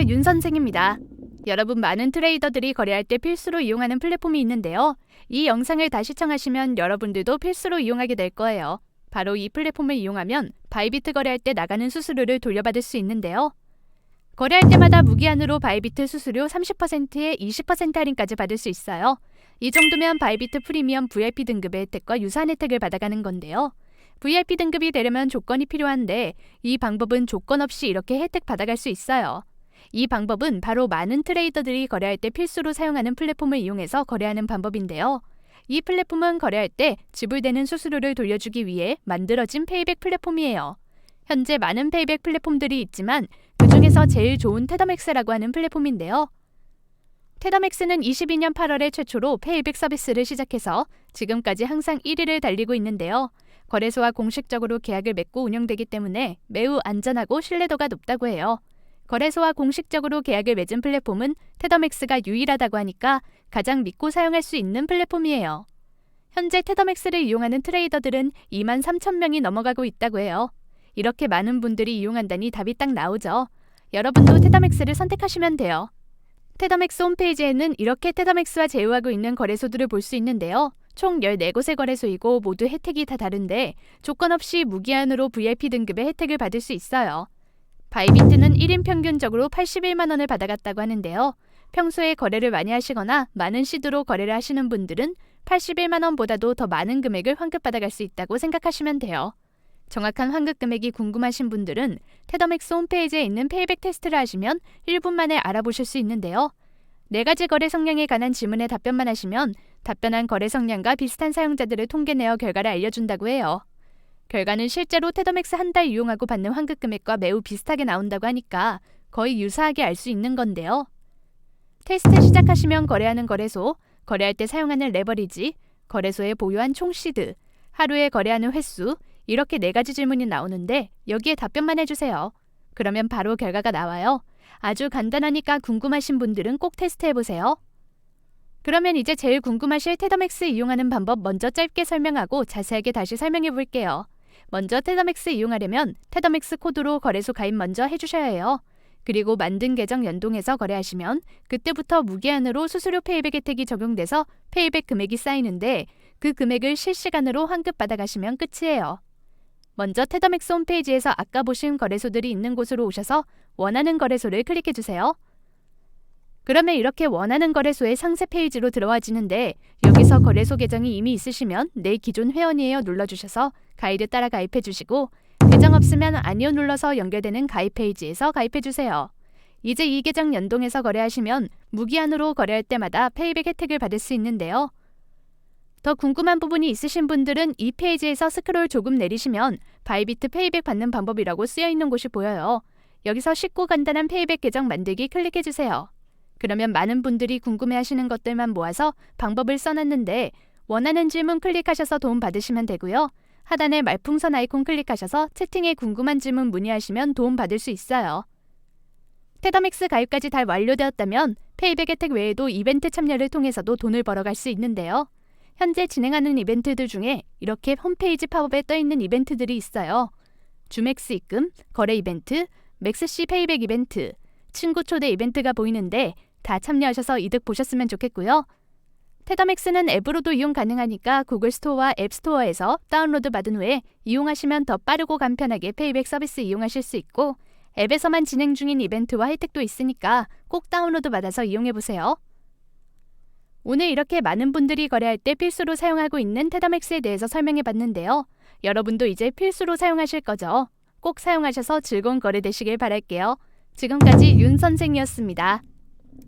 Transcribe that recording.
안녕하세요. 윤 선생입니다. 여러분 많은 트레이더들이 거래할 때 필수로 이용하는 플랫폼이 있는데요. 이 영상을 다시 시청하시면 여러분들도 필수로 이용하게 될 거예요. 바로 이 플랫폼을 이용하면 바이비트 거래할 때 나가는 수수료를 돌려받을 수 있는데요. 거래할 때마다 무기한으로 바이비트 수수료 30%에 20% 할인까지 받을 수 있어요. 이 정도면 바이비트 프리미엄 VIP 등급의 혜택과 유사한 혜택을 받아가는 건데요. VIP 등급이 되려면 조건이 필요한데 이 방법은 조건 없이 이렇게 혜택 받아갈 수 있어요. 이 방법은 바로 많은 트레이더들이 거래할 때 필수로 사용하는 플랫폼을 이용해서 거래하는 방법인데요. 이 플랫폼은 거래할 때 지불되는 수수료를 돌려주기 위해 만들어진 페이백 플랫폼이에요. 현재 많은 페이백 플랫폼들이 있지만 그 중에서 제일 좋은 테더맥스라고 하는 플랫폼인데요. 테더맥스는 22년 8월에 최초로 페이백 서비스를 시작해서 지금까지 항상 1위를 달리고 있는데요. 거래소와 공식적으로 계약을 맺고 운영되기 때문에 매우 안전하고 신뢰도가 높다고 해요. 거래소와 공식적으로 계약을 맺은 플랫폼은 테더맥스가 유일하다고 하니까 가장 믿고 사용할 수 있는 플랫폼이에요. 현재 테더맥스를 이용하는 트레이더들은 2만 3천 명이 넘어가고 있다고 해요. 이렇게 많은 분들이 이용한다니 답이 딱 나오죠. 여러분도 테더맥스를 선택하시면 돼요. 테더맥스 홈페이지에는 이렇게 테더맥스와 제휴하고 있는 거래소들을 볼 수 있는데요. 총 14곳의 거래소이고 모두 혜택이 다 다른데 조건 없이 무기한으로 VIP 등급의 혜택을 받을 수 있어요. 바이비트는 1인 평균적으로 81만 원을 받아갔다고 하는데요. 평소에 거래를 많이 하시거나 많은 시드로 거래를 하시는 분들은 81만 원보다도 더 많은 금액을 환급 받아갈 수 있다고 생각하시면 돼요. 정확한 환급 금액이 궁금하신 분들은 테더맥스 홈페이지에 있는 페이백 테스트를 하시면 1분 만에 알아보실 수 있는데요. 네 가지 거래 성향에 관한 질문에 답변만 하시면 답변한 거래 성향과 비슷한 사용자들을 통계 내어 결과를 알려준다고 해요. 결과는 실제로 테더맥스 한 달 이용하고 받는 환급 금액과 매우 비슷하게 나온다고 하니까 거의 유사하게 알 수 있는 건데요. 테스트 시작하시면 거래하는 거래소, 거래할 때 사용하는 레버리지, 거래소에 보유한 총 시드, 하루에 거래하는 횟수, 이렇게 네 가지 질문이 나오는데 여기에 답변만 해주세요. 그러면 바로 결과가 나와요. 아주 간단하니까 궁금하신 분들은 꼭 테스트해 보세요. 그러면 이제 제일 궁금하실 테더맥스 이용하는 방법 먼저 짧게 설명하고 자세하게 다시 설명해 볼게요. 먼저 테더맥스 이용하려면 테더맥스 코드로 거래소 가입 먼저 해주셔야 해요. 그리고 만든 계정 연동해서 거래하시면 그때부터 무기한으로 수수료 페이백 혜택이 적용돼서 페이백 금액이 쌓이는데 그 금액을 실시간으로 환급 받아가시면 끝이에요. 먼저 테더맥스 홈페이지에서 아까 보신 거래소들이 있는 곳으로 오셔서 원하는 거래소를 클릭해 주세요. 그러면 이렇게 원하는 거래소의 상세 페이지로 들어와지는데 여기서 거래소 계정이 이미 있으시면 내 기존 회원이에요 눌러주셔서 가이드 따라 가입해 주시고 계정 없으면 아니요 눌러서 연결되는 가입 페이지에서 가입해 주세요. 이제 이 계정 연동해서 거래하시면 무기한으로 거래할 때마다 페이백 혜택을 받을 수 있는데요. 더 궁금한 부분이 있으신 분들은 이 페이지에서 스크롤 조금 내리시면 바이비트 페이백 받는 방법이라고 쓰여 있는 곳이 보여요. 여기서 쉽고 간단한 페이백 계정 만들기 클릭해 주세요. 그러면 많은 분들이 궁금해 하시는 것들만 모아서 방법을 써놨는데 원하는 질문 클릭하셔서 도움 받으시면 되고요. 하단에 말풍선 아이콘 클릭하셔서 채팅에 궁금한 질문 문의하시면 도움 받을 수 있어요. 테더맥스 가입까지 다 완료되었다면 페이백 혜택 외에도 이벤트 참여를 통해서도 돈을 벌어갈 수 있는데요. 현재 진행하는 이벤트들 중에 이렇게 홈페이지 팝업에 떠 있는 이벤트들이 있어요. 주맥스 입금, 거래 이벤트, 맥스시 페이백 이벤트, 친구 초대 이벤트가 보이는데 다 참여하셔서 이득 보셨으면 좋겠고요. 테더맥스는 앱으로도 이용 가능하니까 구글 스토어와 앱 스토어에서 다운로드 받은 후에 이용하시면 더 빠르고 간편하게 페이백 서비스 이용하실 수 있고 앱에서만 진행 중인 이벤트와 혜택도 있으니까 꼭 다운로드 받아서 이용해 보세요. 오늘 이렇게 많은 분들이 거래할 때 필수로 사용하고 있는 테더맥스에 대해서 설명해 봤는데요. 여러분도 이제 필수로 사용하실 거죠? 꼭 사용하셔서 즐거운 거래 되시길 바랄게요. 지금까지 윤 선생이었습니다.